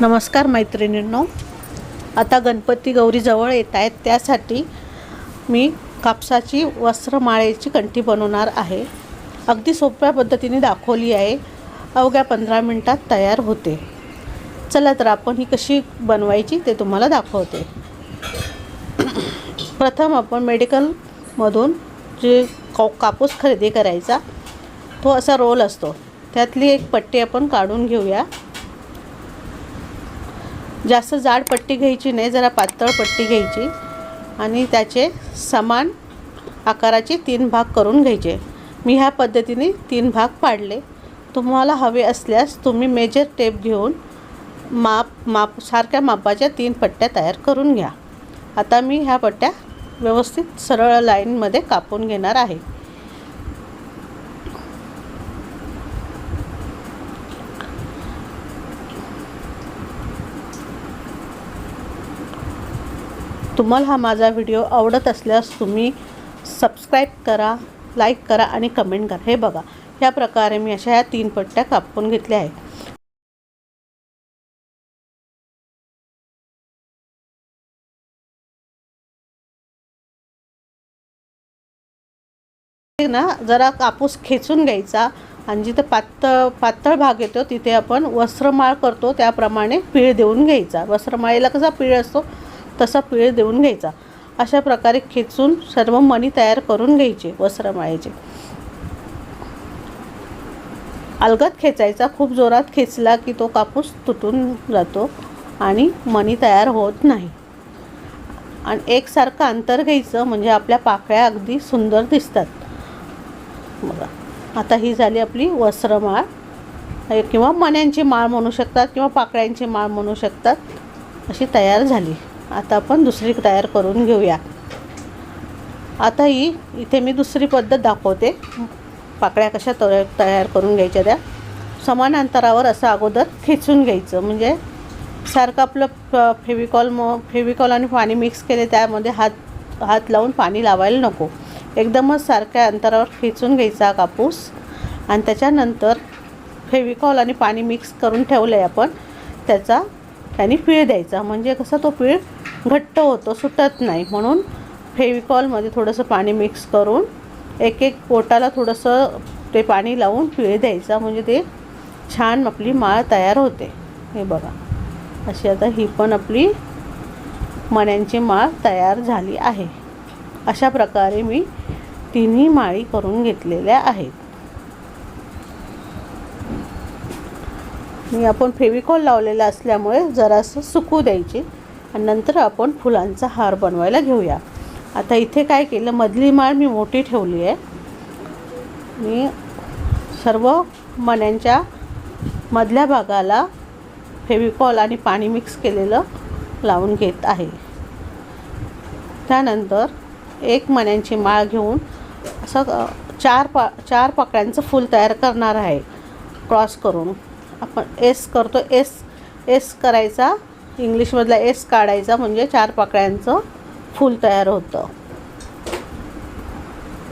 नमस्कार मैत्रिणींनो. आता गणपती गौरी जवळ येत आहेत. त्यासाठी मी कापसाची वस्त्रमाळेची कंठी बनवणार आहे. अगदी सोप्या पद्धतीने दाखवली आहे. अवघ्या पंधरा मिनटात तयार होते. चला तर आपण ही कशी बनवायची ते तुम्हाला दाखवते. प्रथम आपण मेडिकलमधून जे का कापूस खरेदी करायचा तो असा रोल असतो. त्यातली एक पट्टी आपण काढून घेऊया. जास्त जाड पट्टी घ्यायची नाही जरा पातळ पट्टी घ्यायची आणि त्याचे समान आकाराचे तीन भाग करून घ्यायचे. मी ह्या पद्धतीने तीन भाग पाडले. तुम्हाला हवे असल्यास तुम्ही मेजर टेप घेऊन माप माप सारख्या मापाच्या तीन पट्ट्या तयार करून घ्या. आता मी ह्या पट्ट्या व्यवस्थित सरळ लाईनमध्ये कापून घेणार आहे. तुम्हाला हा माझा व्हिडिओ आवडत असल्यास तुम्ही सबस्क्राईब करा लाईक करा आणि कमेंट करा. हे बघा ह्या प्रकारे मी अशा ह्या तीन पट्ट्या कापून घेतल्या आहेत. ना जरा कापूस खेचून घ्यायचा आणि जिथे पातळ पातळ भाग येतो तिथे आपण वस्त्रमाळ करतो त्याप्रमाणे पीळ देऊन घ्यायचा. वस्त्रमाळेला कसा पीळ असतो? तसा पीळ देऊन घ्यायचा. अशा प्रकारे खेचून सर्व मणी तयार करून घ्यायचे वस्त्रमाळेचे. अलगद खेचायचा. खूप जोरात खेचला की तो कापूस तुटून जातो आणि मणी तयार होत नाही. आणि एकसारखं अंतर घ्यायचं म्हणजे आपल्या पाकळ्या अगदी सुंदर दिसतात. बघा आता ही झाली आपली वस्त्रमाळ. किंवा मण्यांची माळ म्हणू शकतात किंवा पाकळ्यांची माळ म्हणू शकतात. अशी तयार झाली. आता आपण दुसरी तयार करून घेऊया. आता ही इथे मी दुसरी पद्धत दाखवते. पाकळ्या कशा तया तयार करून घ्यायच्या त्या. समान अंतरावर असं अगोदर खेचून घ्यायचं. म्हणजे सारखं आपलं फेविकॉल म फेविकॉल आणि पाणी मिक्स केले त्यामध्ये हात हात लावून पाणी लावायला नको. एकदमच सारख्या अंतरावर खेचून घ्यायचा कापूस. आणि त्याच्यानंतर फेविकॉल आणि पाणी मिक्स करून ठेवलं आहे आपण. त्याचा त्याने पीळ द्यायचा. म्हणजे कसा तो पीळ घट्ट होतो सुटत नाही. म्हणून फेविकॉलमध्ये थोडंसं पाणी मिक्स करून एक एक पोटाला थोडंसं ते पाणी लावून पिळे द्यायचा. म्हणजे ते छान आपली माळ तयार होते. हे बघा. अशी आता ही पण आपली मण्यांची माळ तयार झाली आहे. अशा प्रकारे मी तिन्ही माळी करून घेतलेल्या आहेत. मी आपण फेविकॉल लावलेला असल्यामुळे जरासं सुकू द्यायची. आणि नंतर आपण फुलांचा हार बनवायला घेऊया. आता इथे काय केलं मधली माळ मी मोठी ठेवली आहे. मी सर्व मण्यांच्या मधल्या भागाला फेविकॉल आणि पाणी मिक्स केलेलं लावून घेत आहे. त्यानंतर एक मण्यांची माळ घेऊन असं चार पा चार पाकळ्यांचं फूल तयार करणार आहे. क्रॉस करून. आपण एस करतो एस एस करायचा इंग्लिशमधला एस काढायचा म्हणजे चार पाकळ्यांचं फूल तयार होतं.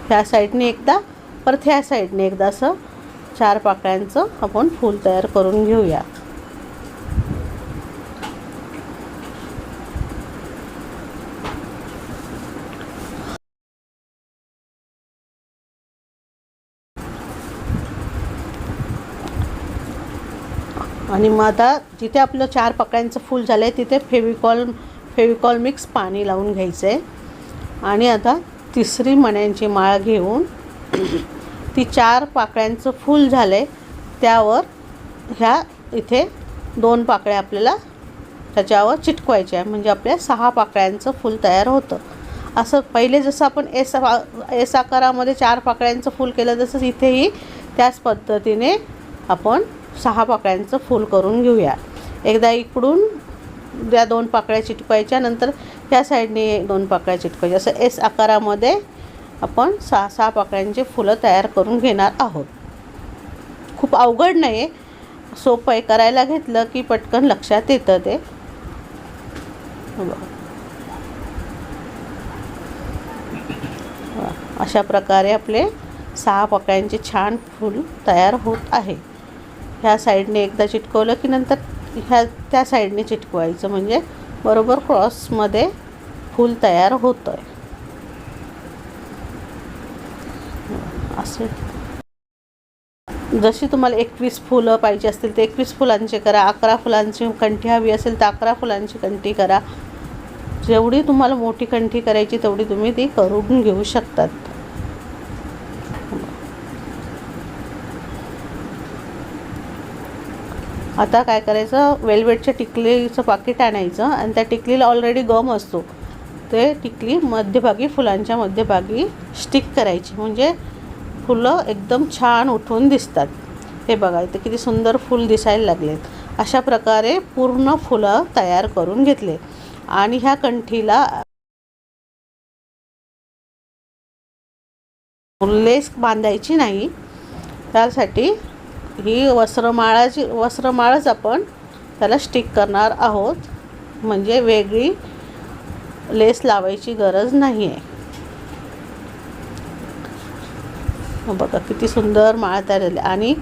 ह्या साईडने एकदा परत ह्या साईडने एकदा असं चार पाकळ्यांचं आपण फूल तयार करून घेऊया. आणि मग आता जिथे आपलं चार पाकळ्यांचं फूल झालं आहे तिथे फेविकॉल फेविकॉल मिक्स पाणी लावून घ्यायचं आहे आणि आता तिसरी मण्यांची माळ घेऊन ती चार पाकळ्यांचं फूल झालं आहे त्यावर ह्या इथे दोन पाकळ्या आपल्याला त्याच्यावर चिटकवायच्या आहे म्हणजे आपल्या सहा पाकळ्यांचं फूल तयार होतं. असं पहिले जसं आपण एस एस आकारामध्ये चार पाकळ्यांचं फूल केलं तसंच इथेही त्याच पद्धतीने आपण सहा पाकळ्यांचं फूल करून घेऊया. एकदा इकडून त्या दोन पाकळ्या चिटकवायच्या नंतर ह्या साईडने दोन पाकळ्या चिटकवायच्या. असं एस आकारामध्ये आपण सहा सहा पाकळ्यांचे फुलं तयार करून घेणार आहोत. खूप अवघड नाही आहे सोपं आहे. करायला घेतलं की पटकन लक्षात येतं ते. अशा प्रकारे आपले सहा पाकळ्यांचे छान फूल तयार होत आहे. ह्या साईडने एकदा चिटकवलं की नंतर ह्या त्या साईडने चिटकवायचं. म्हणजे बरोबर क्रॉसमध्ये फूल तयार होतं आहे असे. जशी तुम्हाला एकवीस फुलं पाहिजे असतील तर एकवीस फुलांचे करा. अकरा फुलांची कंठी हवी असेल तर अकरा फुलांची कंठी करा. जेवढी तुम्हाला मोठी कंठी करायची तेवढी तुम्ही ती करून घेऊ शकतात. आता काय करायचं वेलवेटच्या टिकलीचं पाकिट आणायचं आणि त्या टिकलीला ऑलरेडी गम असतो. ते टिकली मध्यभागी फुलांच्या मध्यभागी स्टिक करायची. म्हणजे फुलं एकदम छान उठून दिसतात. हे बघा इथे किती सुंदर फूल दिसायला लागलेत. अशा प्रकारे पूर्ण फुलं तयार करून घेतले. आणि ह्या कंठीला लेस बांधायची नाही. त्यासाठी ही वस्त्रमाळाची वस्त्रमाळच आपण त्याला स्टिक करणार आहोत. म्हणजे वेगळी लेस लावायची गरज नाही आहे बघा किती सुंदर माळ तयार झाली. आणि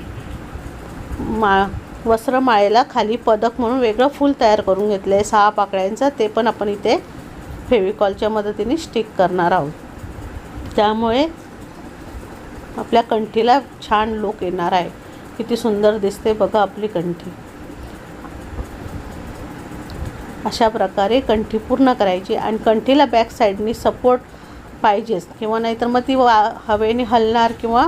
मा वस्त्रमाळेला खाली पदक म्हणून वेगळं फूल तयार करून घेतलं आहे सहा पाकळ्यांचं ते पण आपण इथे फेविकॉलच्या मदतीने स्टिक करणार आहोत. त्यामुळे आपल्या कंठीला छान लुक येणार आहे. किती सुंदर दिसते बघा आपली कंठी. अशा प्रकारे कंठी पूर्ण करायची आणि कंठीला बॅक साईडनी सपोर्ट पाहिजेच. किंवा नाहीतर मग ती वा हवेने हलणार किंवा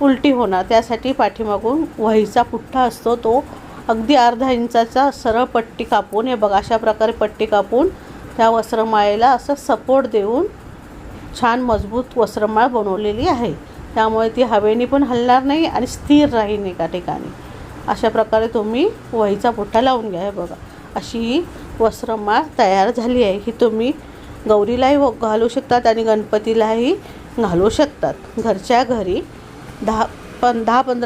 उलटी होणार. त्यासाठी पाठीमागून वहीचा पुठ्ठा असतो. तो अगदी अर्धा इंचाचा सरळ पट्टी कापून हे बघा अशा प्रकारे पट्टी कापून त्या वस्त्रमाळेला असं सपोर्ट देऊन छान मजबूत वस्त्रमाळ बनवलेली आहे. त्यामुळे ती हवेने पण हलणार नाही आणि स्थिर राहील एका ठिकाणी. अशा प्रकारे तुम्ही वहीचा पुठ्ठा लावून घ्या हे बघा. अशी ही वस्त्रमाळ तयार झाली आहे ही तुम्ही गौरीलाही व- घालू शकतात आणि गणपतीलाही घालू शकतात. घरच्या घरी दहा पण दहा पंधरा